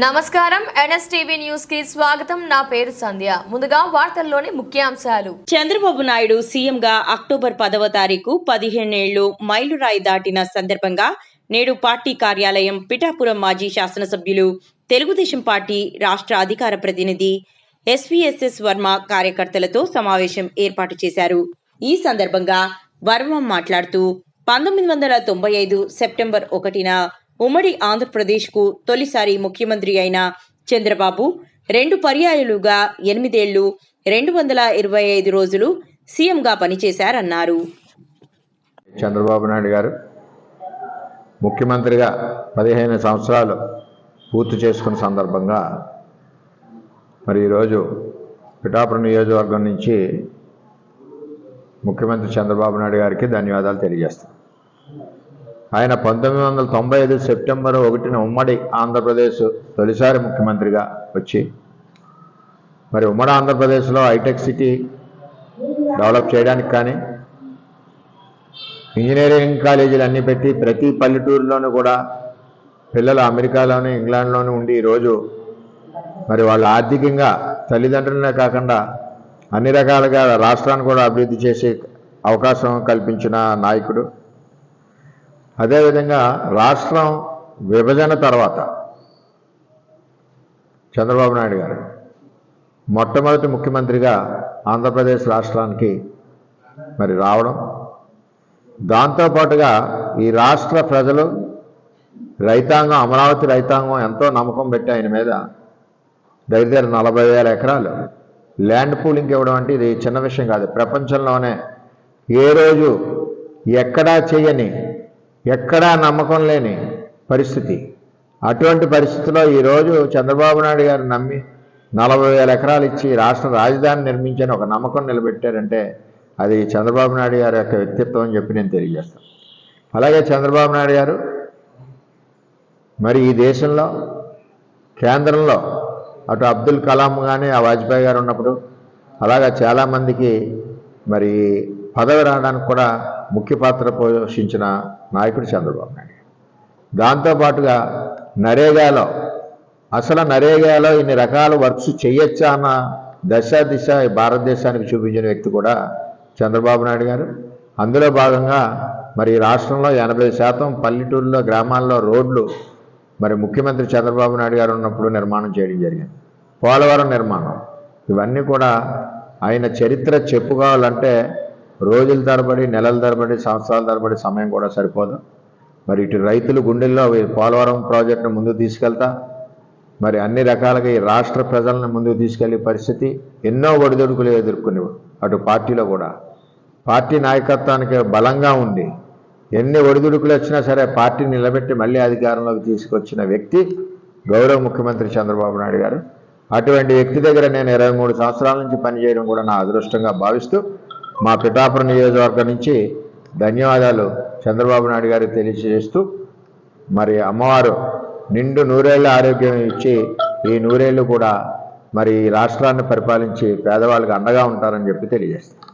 నమస్కారం. ఎన్ఎస్టీవీ న్యూస్కి స్వాగతం. నా పేరు సంధ్య. ముందుగా వార్తల్లోని ముఖ్యాంశాలు. చంద్రబాబు నాయుడు సీఎంగా అక్టోబర్ పదవ తారీఖు పదిహేనేళ్ళు మైలురాయి దాటిన సందర్భంగా నేడు పార్టీ కార్యాలయం పిఠాపురం మాజీ శాసనసభ్యులు తెలుగుదేశం పార్టీ రాష్ట్ర అధికార ప్రతినిధి ఎస్వీఎస్ఎస్ వర్మ కార్యకర్తలతో సమావేశం ఏర్పాటు చేశారు. ఈ సందర్భంగా వర్మ మాట్లాడుతూ పంతొమ్మిది వందల తొంభై ఐదు సెప్టెంబర్ ఒకటిన ఉమ్మడి ఆంధ్రప్రదేశ్కు తొలిసారి ముఖ్యమంత్రి అయిన చంద్రబాబు రెండు పర్యాయాలుగా ఎనిమిదేళ్ళు రెండు వందల ఇరవై ఐదు రోజులు సీఎంగా పనిచేశారన్నారు. చంద్రబాబు నాయుడు గారు ముఖ్యమంత్రిగా పదిహేను సంవత్సరాలు పూర్తి చేసుకున్న సందర్భంగా మరి ఈరోజు పిఠాపురం నియోజకవర్గం నుంచి ముఖ్యమంత్రి చంద్రబాబు నాయుడు గారికి ధన్యవాదాలు తెలియజేస్తాను ఆయన పంతొమ్మిది వందల తొంభై ఐదు సెప్టెంబర్ ఒకటిన ఉమ్మడి ఆంధ్రప్రదేశ్ తొలిసారి ముఖ్యమంత్రిగా వచ్చి మరి ఉమ్మడి ఆంధ్రప్రదేశ్లో హైటెక్ సిటీ డెవలప్ చేయడానికి కానీ ఇంజనీరింగ్ కాలేజీలు అన్నీ పెట్టి ప్రతి పల్లెటూరులోనూ కూడా పిల్లలు అమెరికాలోనూ ఇంగ్లాండ్లోనూ ఉండి ఈరోజు మరి వాళ్ళు ఆర్థికంగా తల్లిదండ్రులనే కాకుండా అన్ని రకాలుగా రాష్ట్రాన్ని కూడా అభివృద్ధి చేసే అవకాశం కల్పించిన నాయకుడు. అదేవిధంగా రాష్ట్రం విభజన తర్వాత చంద్రబాబు నాయుడు గారు మొట్టమొదటి ముఖ్యమంత్రిగా ఆంధ్రప్రదేశ్ రాష్ట్రానికి మరి రావడం. దాంతోపాటుగా ఈ రాష్ట్ర ప్రజలు రైతాంగం అమరావతి రైతాంగం ఎంతో నమ్మకం పెట్టి ఆయన మీద దగ్గర నలభై వేల ఎకరాలు ల్యాండ్ పూలింగ్ ఇవ్వడం అంటే ఇది చిన్న విషయం కాదు. ప్రపంచంలోనే ఏ రోజు ఎక్కడా చేయని ఎక్కడా నమ్మకం లేని పరిస్థితి. అటువంటి పరిస్థితిలో ఈరోజు చంద్రబాబు నాయుడు గారు నమ్మి నలభై వేల ఎకరాలు ఇచ్చి రాష్ట్ర రాజధాని నిర్మించని ఒక నమ్మకం నిలబెట్టారంటే అది చంద్రబాబు నాయుడు గారి యొక్క వ్యక్తిత్వం అని చెప్పి నేను తెలియజేస్తాను. అలాగే చంద్రబాబు నాయుడు గారు మరి ఈ దేశంలో కేంద్రంలో అటు అబ్దుల్ కలాం కానీ ఆ వాజ్పేయి గారు ఉన్నప్పుడు అలాగా చాలామందికి మరి పదవి రావడానికి కూడా ముఖ్య పాత్ర పోషించిన నాయకుడు చంద్రబాబు నాయుడు. దాంతోపాటుగా నరేగాలో అసలు నరేగాలో ఇన్ని రకాల వర్క్స్ చేయొచ్చా అన్న దశ దిశ భారతదేశానికి చూపించిన వ్యక్తి కూడా చంద్రబాబు నాయుడు గారు. అందులో భాగంగా మరి రాష్ట్రంలో ఎనభై శాతం పల్లెటూరులో గ్రామాల్లో రోడ్లు మరి ముఖ్యమంత్రి చంద్రబాబు నాయుడు గారు ఉన్నప్పుడు నిర్మాణం చేయడం జరిగింది. పోలవరం నిర్మాణం. ఇవన్నీ కూడా ఆయన చరిత్ర చెప్పుకోవాలంటే రోజుల తరబడి నెలల తరబడి సంవత్సరాల తరబడి సమయం కూడా సరిపోదు. మరి ఇటు రైతులు గుండెల్లో పోలవరం ప్రాజెక్టును ముందుకు తీసుకెళ్తా మరి అన్ని రకాలుగా ఈ రాష్ట్ర ప్రజలను ముందుకు తీసుకెళ్ళే పరిస్థితి ఎన్నో ఒడిదొడుకులు ఎదుర్కొనేవి అటు పార్టీలో కూడా. పార్టీ నాయకత్వానికి బలంగా ఉండి ఎన్ని ఒడిదుడుకులు వచ్చినా సరే పార్టీని నిలబెట్టి మళ్ళీ అధికారంలోకి తీసుకొచ్చిన వ్యక్తి గౌరవ ముఖ్యమంత్రి చంద్రబాబు నాయుడు గారు. అటువంటి వ్యక్తి దగ్గర నేను ఇరవై మూడు సంవత్సరాల నుంచి పనిచేయడం కూడా నా అదృష్టంగా భావిస్తూ మా పిఠాపురం నియోజకవర్గం నుంచి ధన్యవాదాలు చంద్రబాబు నాయుడు గారికి తెలియజేస్తూ మరి అమ్మవారు నిండు నూరేళ్ళ ఆరోగ్యం ఇచ్చి ఈ నూరేళ్ళు కూడా మరి ఈ రాష్ట్రాన్ని పరిపాలించి పేదవాళ్ళకి అండగా ఉంటారని చెప్పి తెలియజేస్తారు